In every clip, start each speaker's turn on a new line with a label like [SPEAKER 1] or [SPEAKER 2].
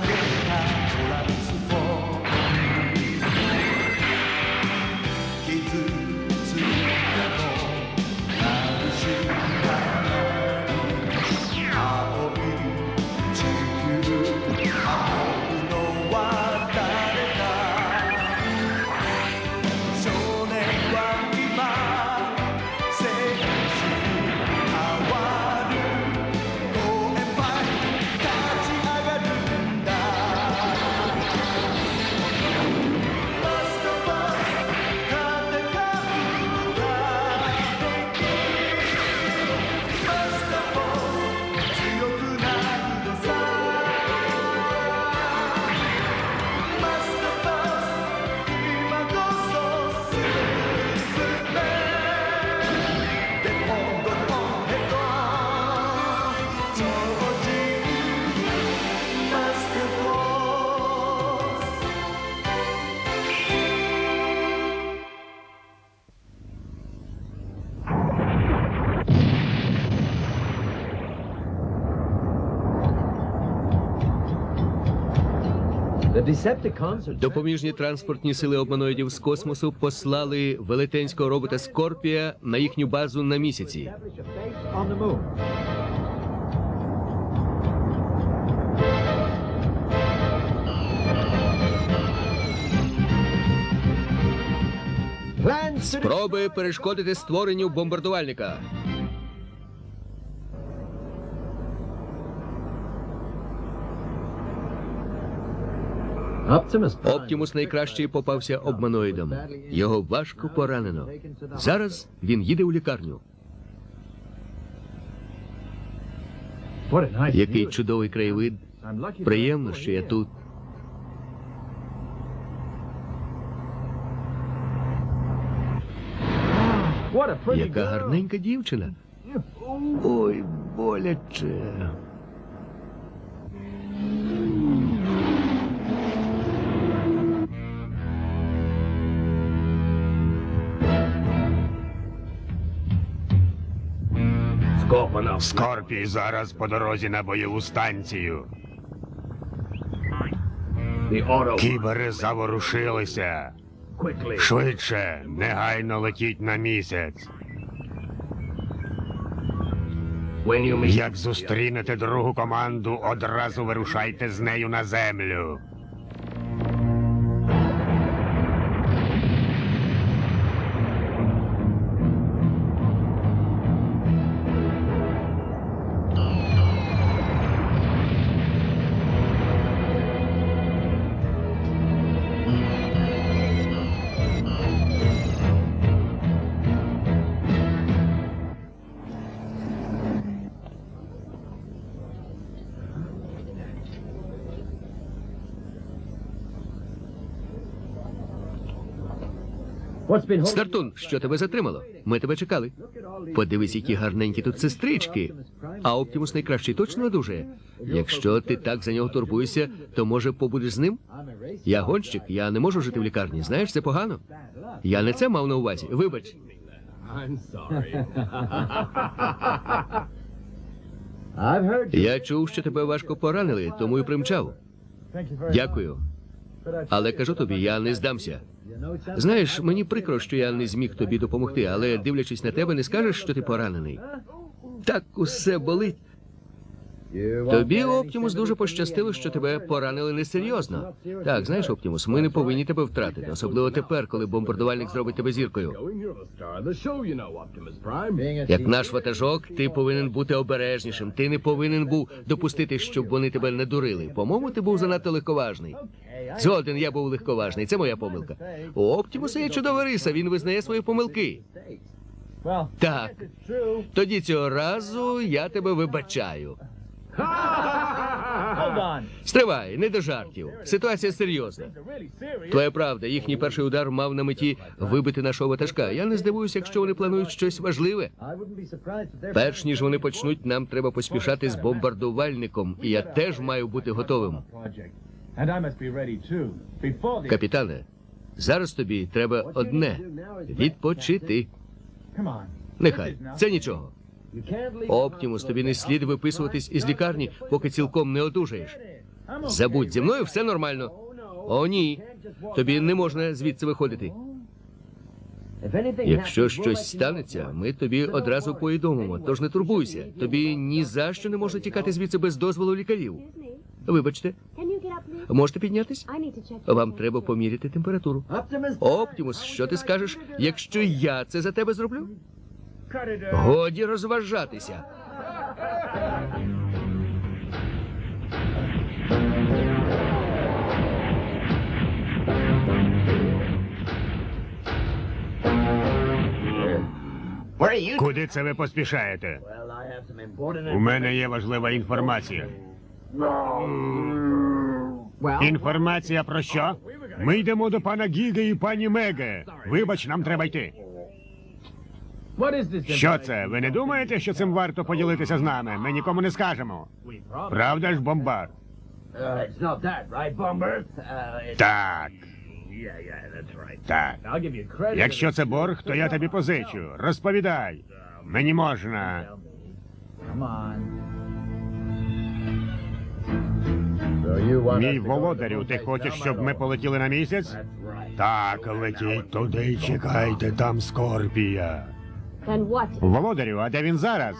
[SPEAKER 1] I can
[SPEAKER 2] Допоміжні транспортні сили обманоїдів з космосу послали велетенського робота Скорпія на їхню базу на місяці. Спроби перешкодити створенню бомбардувальника. Оптімус найкращий попався обманоїдом. Його важко поранено. Зараз він їде у лікарню. Який чудовий краєвид. Приємно, що я тут. Яка гарненька дівчина. Ой, боляче.
[SPEAKER 3] Скорпій зараз по дорозі на бойову станцію. Кібери заворушилися. Швидше, негайно летіть на місяць. Як зустрінете другу команду, одразу вирушайте з нею на землю.
[SPEAKER 2] Стартун, що тебе затримало? Ми тебе чекали. Подивись, які гарненькі тут сестрички. А Оптімус найкращий точно одужає. Якщо ти так за нього турбуєшся, то може побудеш з ним? Я гонщик, я не можу жити в лікарні. Знаєш, це погано. Я не це мав на увазі. Вибач. Я чув, що тебе важко поранили, тому і примчав. Дякую. Але кажу тобі, я не здамся. Знаєш, мені прикро, що я не зміг тобі допомогти, але дивлячись на тебе, не скажеш, що ти поранений. Так усе болить. Тобі, Оптімус, дуже пощастило, що тебе поранили несерйозно. Так, знаєш, Оптімус, ми не повинні тебе втратити, особливо тепер, коли бомбардувальник зробить тебе зіркою. Як наш ватажок, ти повинен бути обережнішим. Ти не повинен був допустити, щоб вони тебе не дурили. По-моєму, ти був занадто легковажний. Згоден, я був легковажний. Це моя помилка. У Оптімуса є чудова риса, він визнає свої помилки. Так, тоді цього разу я тебе вибачаю. Стривай, не до жартів. Ситуація серйозна. Твоя правда, їхній перший удар мав на меті вибити нашого ватажка. Я не здивуюся, якщо вони планують щось важливе. Перш ніж вони почнуть, нам треба поспішати з бомбардувальником, і я теж маю бути готовим. Капітане, зараз тобі треба одне відпочити. Нехай це нічого. Оптімус, тобі не слід виписуватись із лікарні, поки цілком не одужаєш. Забудь, зі мною все нормально. О, ні. Тобі не можна звідси виходити. Якщо щось станеться, ми тобі одразу повідомимо. Тож не турбуйся. Тобі ні за що не можна тікати звідси без дозволу лікарів. Вибачте, можете піднятись? Вам треба поміряти температуру. Оптімус, що ти скажеш, якщо я це за тебе зроблю? Годі розважатися.
[SPEAKER 3] Куди це ви поспішаєте? У мене є важлива інформація. Інформація про що? Ми йдемо до пана Гіги і пані Меге. Вибач, нам треба йти. Що це? Ви не думаєте, що цим варто поділитися з нами? Ми нікому не скажемо. Правда ж, бомбар?
[SPEAKER 4] Uh, it's...
[SPEAKER 3] Так, так. Якщо це борг, то я тобі позичу. Розповідай. Мені можна. Мій володарю, ти хочеш, щоб ми полетіли на місяць? Так, летіть туди і чекайте там Скорпія. Володарю, а де він зараз?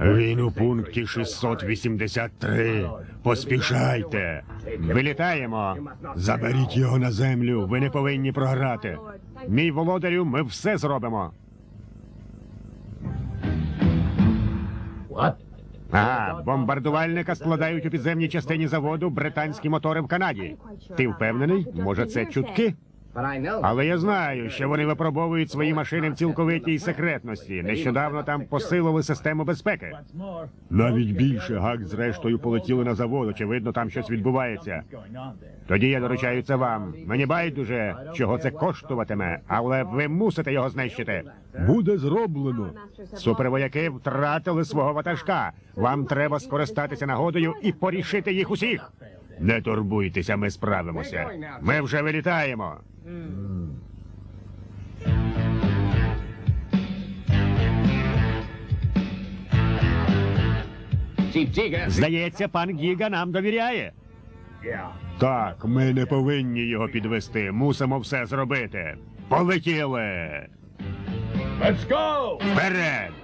[SPEAKER 3] Він у пункті 683. Поспішайте. Вилітаємо. Заберіть його на землю. Ви не повинні програти. Мій володарю, ми все зробимо.
[SPEAKER 4] What?
[SPEAKER 3] Ага, бомбардувальника складають у підземній частині заводу британські мотори в Канаді. Ти впевнений? Може, це чутки? Але я знаю, що вони випробовують свої машини в цілковитій секретності. Нещодавно там посилили систему безпеки. Навіть більше гак зрештою полетіли на завод. Очевидно, там щось відбувається. Тоді я доручаю це вам. Мені байдуже, чого це коштуватиме, але ви мусите його знищити. Буде зроблено. Супервояки втратили свого ватажка. Вам треба скористатися нагодою і порішити їх усіх. Не турбуйтеся, ми справимося. Ми вже вилітаємо. Здається, пан Гіга нам довіряє. Так, ми не повинні його підвести. Мусимо все зробити. Полетіли!
[SPEAKER 4] Let's go!
[SPEAKER 3] Вперед!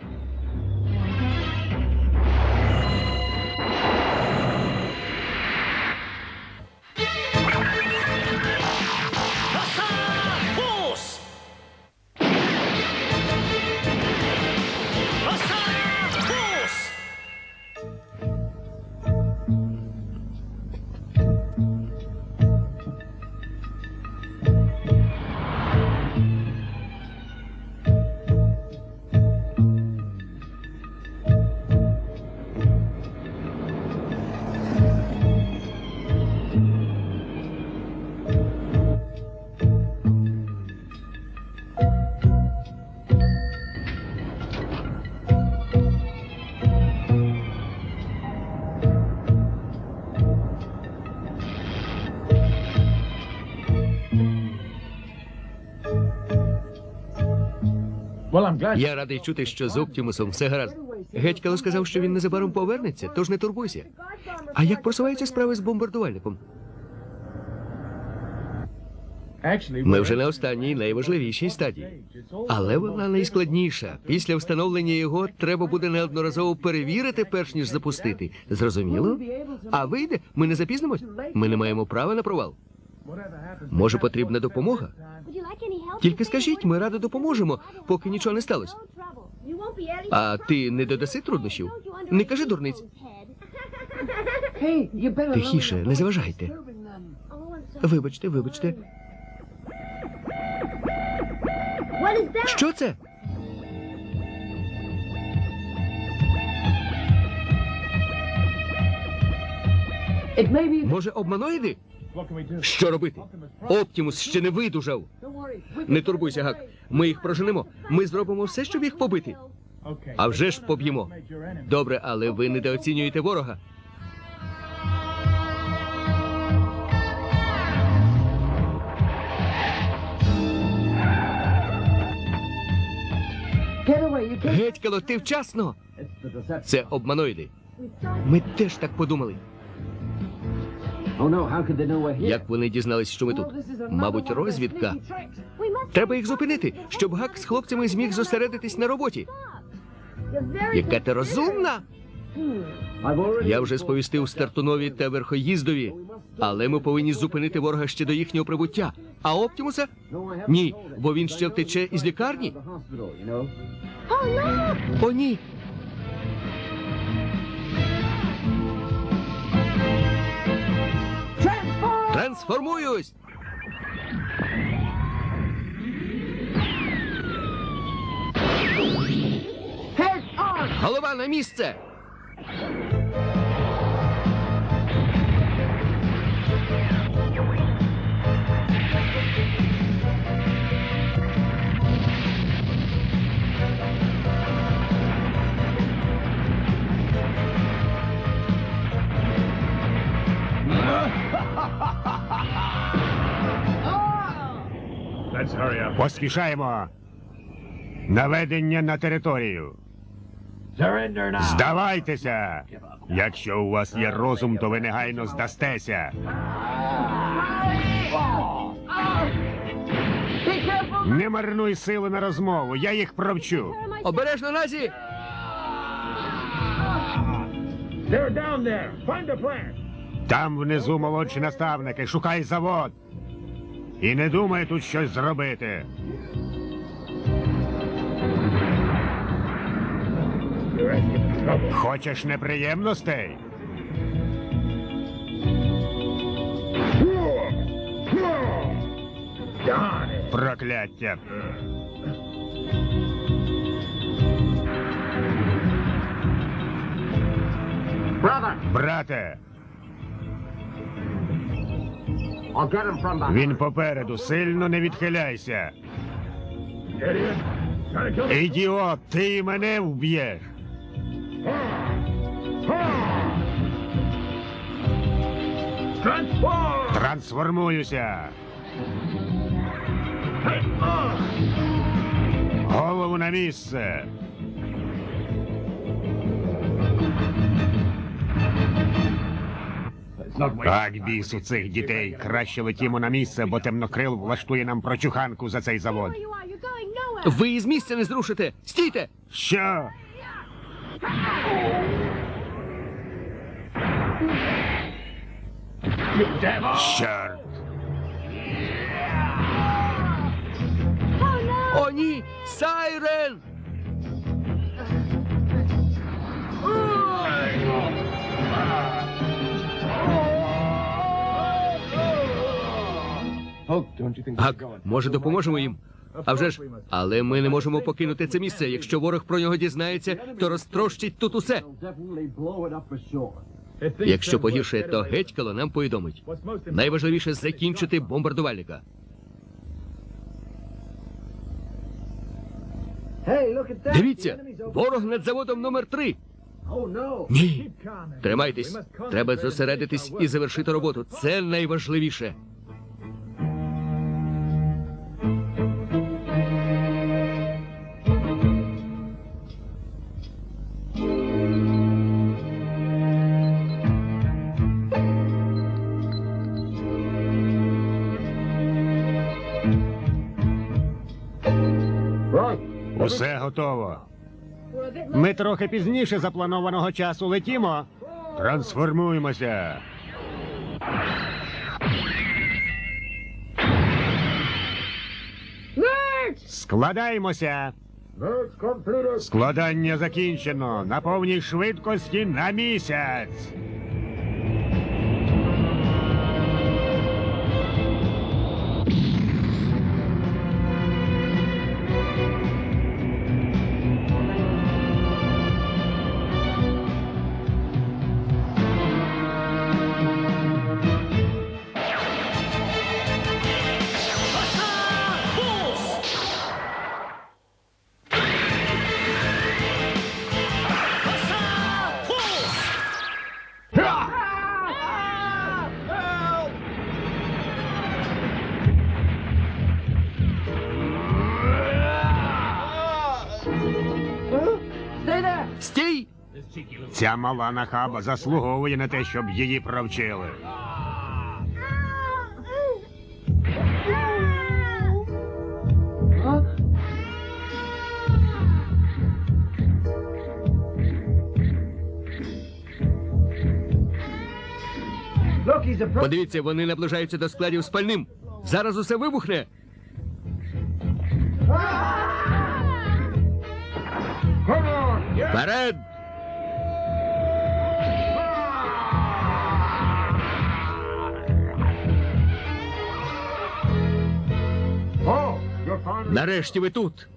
[SPEAKER 2] Я радий чути, що з Оптімусом все гаразд. Гетькало сказав, що він незабаром повернеться, тож не турбуйся. А як просуваються справи з бомбардувальником? Ми вже на останній найважливішій стадії. Але вона найскладніша. Після встановлення його треба буде неодноразово перевірити, перш ніж запустити. Зрозуміло? А вийде, ми не запізнимось? Ми не маємо права на провал. Може, потрібна допомога? Тільки скажіть, ми радо допоможемо, поки нічого не сталося. А ти не додаси труднощів? Не кажи дурниць. Тихіше, не заважайте. Вибачте, вибачте. Що це? Може, обманоїди? Що робити? Оптімус ще не видужав. Не турбуйся, Гак. Ми їх проженемо. Ми зробимо все, щоб їх побити. А вже ж поб'ємо. Добре, але ви недооцінюєте ворога. Гетькало, ти вчасно. Це обманоїди. Ми теж так подумали. Як вони дізнались, що ми тут? Мабуть, розвідка. Треба їх зупинити, щоб гак з хлопцями зміг зосередитись на роботі. Яка ти розумна? Я вже сповістив стартунові та верхоїздові, але ми повинні зупинити ворога ще до їхнього прибуття. А Оптімуса? Ні, бо він ще втече із лікарні. О, ні. Трансформуюсь! Голова на місце!
[SPEAKER 3] Поспішаємо. Наведення на територію. Здавайтеся! Якщо у вас є розум, то ви негайно здастеся. Не марнуй сили на розмову, я їх провчу.
[SPEAKER 2] Обережно назі!
[SPEAKER 3] Там внизу молодші наставники, шукай завод. І не думай тут щось зробити. Хочеш неприємностей? Прокляття. Брате, він попереду, сильно не відхиляйся. Ідіот, ти мене вб'єш. Трансформуюся. Голову на місце. Так, бісу цих дітей. Краще летімо на місце, бо темнокрил влаштує нам прочуханку за цей завод.
[SPEAKER 2] Ви із місця не зрушите! Стійте!
[SPEAKER 3] Що? Чорт!
[SPEAKER 2] О, ні! Сайрен! Гак, може, допоможемо їм? А вже ж, але ми не можемо покинути це місце. Якщо ворог про нього дізнається, то розтрощить тут усе. Якщо погіршує, то гетькало нам повідомить. Найважливіше закінчити бомбардувальника. Дивіться, ворог над заводом номер 3
[SPEAKER 4] Oh.
[SPEAKER 2] Ні. Тримайтесь. Треба зосередитись і завершити роботу. Це найважливіше.
[SPEAKER 3] Трохи пізніше запланованого часу летімо. Трансформуємося. Складаємося. Складання закінчено. На повній швидкості на місяць.
[SPEAKER 2] Стій!
[SPEAKER 3] Ця мала нахаба заслуговує на те, щоб її провчили.
[SPEAKER 2] Подивіться, вони наближаються до складів з пальним. Зараз усе вибухне. Вперед! Нарешті ви тут.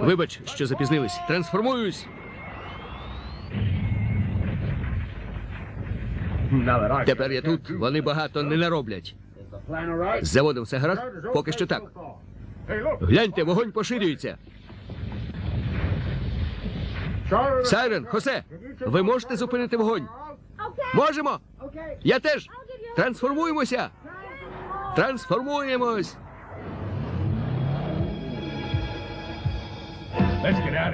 [SPEAKER 2] Вибач, що запізнились. Трансформуюсь. Тепер я тут. Вони багато не нароблять. З заводом все гаразд? Поки що так. Гляньте, вогонь поширюється. Сайрен, Хосе, ви можете зупинити вогонь? Можемо! Я теж! Трансформуємося! Трансформуємось!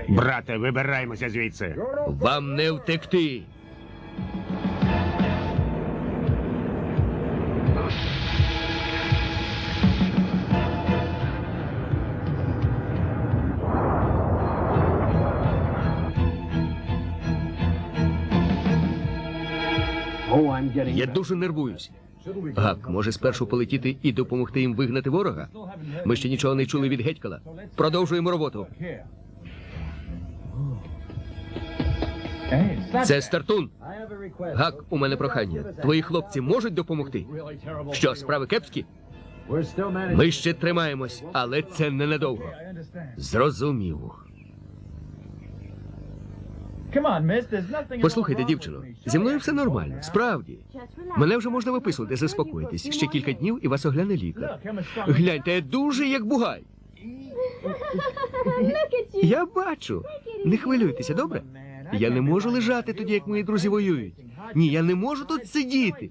[SPEAKER 3] Брате, вибираємося звідси.
[SPEAKER 2] Вам не втекти! Я дуже нервуюсь. Гак, може спершу полетіти і допомогти їм вигнати ворога? Ми ще нічого не чули від гетькала. Продовжуємо роботу. Це стартун. Гак, у мене прохання. Твої хлопці можуть допомогти? Що, справи кепські? Ми ще тримаємось, але це ненадовго. Зрозумів. Послухайте, дівчино, зі мною все нормально. Справді. Мене вже можна виписувати, заспокойтесь. Ще кілька днів і вас огляне лікар. Гляньте, я дуже як бугай. Я бачу. Не хвилюйтеся, добре? Я не можу лежати тоді, як мої друзі воюють. Ні, я не можу тут сидіти.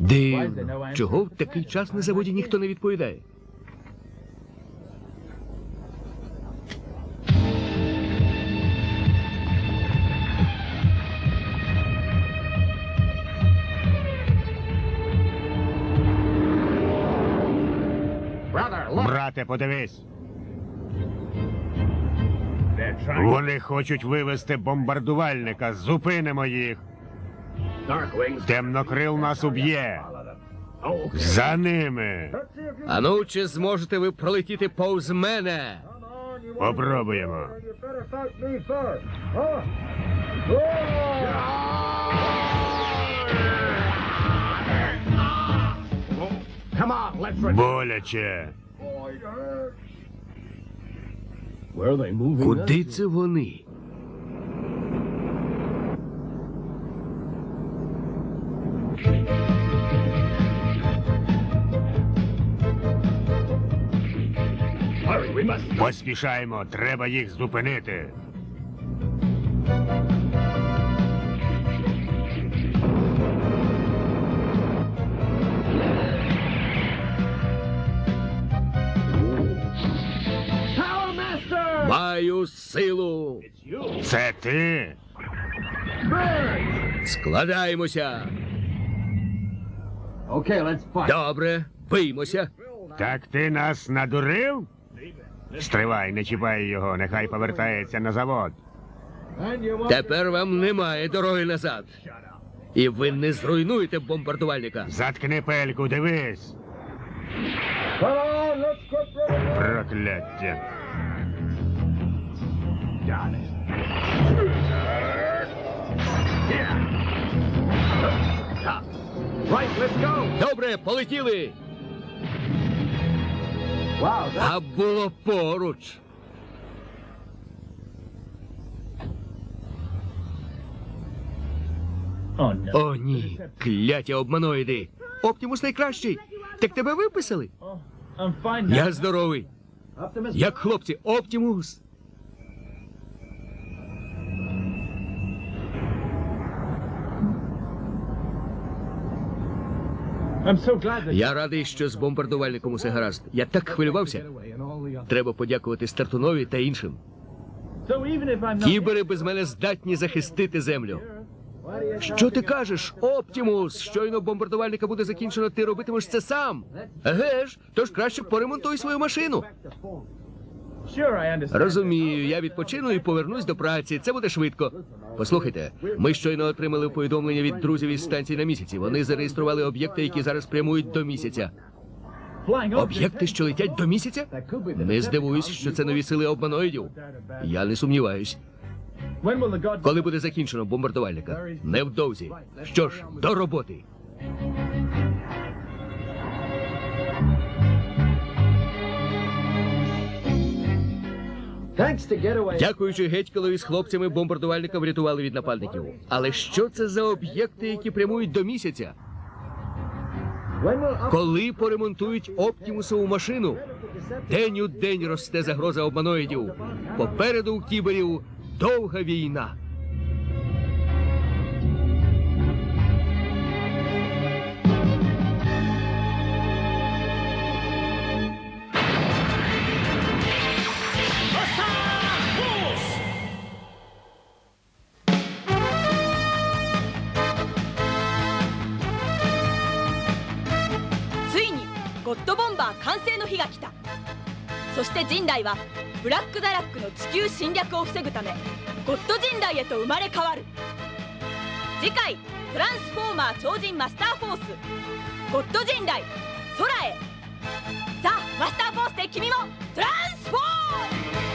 [SPEAKER 2] Дивно. Чого в такий час на заводі ніхто не відповідає?
[SPEAKER 5] Brother,
[SPEAKER 3] подивись. Вони хочуть вивезти бомбардувальника. Зупинимо їх. Темнокрил нас уб'є. За ними.
[SPEAKER 2] Ану, чи зможете ви пролетіти повз мене?
[SPEAKER 3] Попробуємо. Боляче.
[SPEAKER 2] Куди це вони?
[SPEAKER 3] Поспішаємо, треба їх зупинити.
[SPEAKER 2] Силу.
[SPEAKER 3] Це ти?
[SPEAKER 2] Складаємося.
[SPEAKER 4] Okay, let's fight.
[SPEAKER 2] Добре, биймося.
[SPEAKER 3] Так ти нас надурив? Стривай, не чіпай його, нехай повертається на завод.
[SPEAKER 2] Тепер вам немає дороги назад. І ви не зруйнуєте бомбардувальника.
[SPEAKER 3] Заткни пельку, дивись.
[SPEAKER 5] Come get Right, let's go.
[SPEAKER 2] Добре, полетіли.
[SPEAKER 4] Wow, that...
[SPEAKER 2] А було поруч. О, ні, кляті обманоїди. Оптімус найкращий. Так тебе виписали? Я здоровий. Як хлопці, Оптімус. Я радий, що з бомбардувальником усе гаразд. Я так хвилювався. Треба подякувати Стартунові та іншим. Кібери без мене здатні захистити землю. Що ти кажеш, Оптімус? Щойно бомбардувальника буде закінчено, ти робитимеш це сам. Еге ж, тож краще поремонтуй свою машину. Розумію, я відпочину і повернусь до праці. Це буде швидко. Послухайте, ми щойно отримали повідомлення від друзів із станції на місяці. Вони зареєстрували об'єкти, які зараз прямують до місяця. Об'єкти, що летять до місяця? Не здивуюсь, що це нові сили обманоїдів. Я не сумніваюсь. Коли буде закінчено бомбардувальника? Невдовзі. Що ж, до роботи. Дякуючи Гетькалові з хлопцями, бомбардувальника врятували від нападників. Але що це за об'єкти, які прямують до місяця? Коли поремонтують Оптімусову машину? День у день росте загроза обманоїдів. Попереду у кіберів довга війна.「
[SPEAKER 6] ゴッドボンバー完成の日が来た」そして人類はブラック・ザ・ラックの地球侵略を防ぐためゴッド人類へと生まれ変わる。次回「トランスフォーマー超人マスターフォース」「ゴッド人類空へ」さあマスターフォースで君もトランスフォーム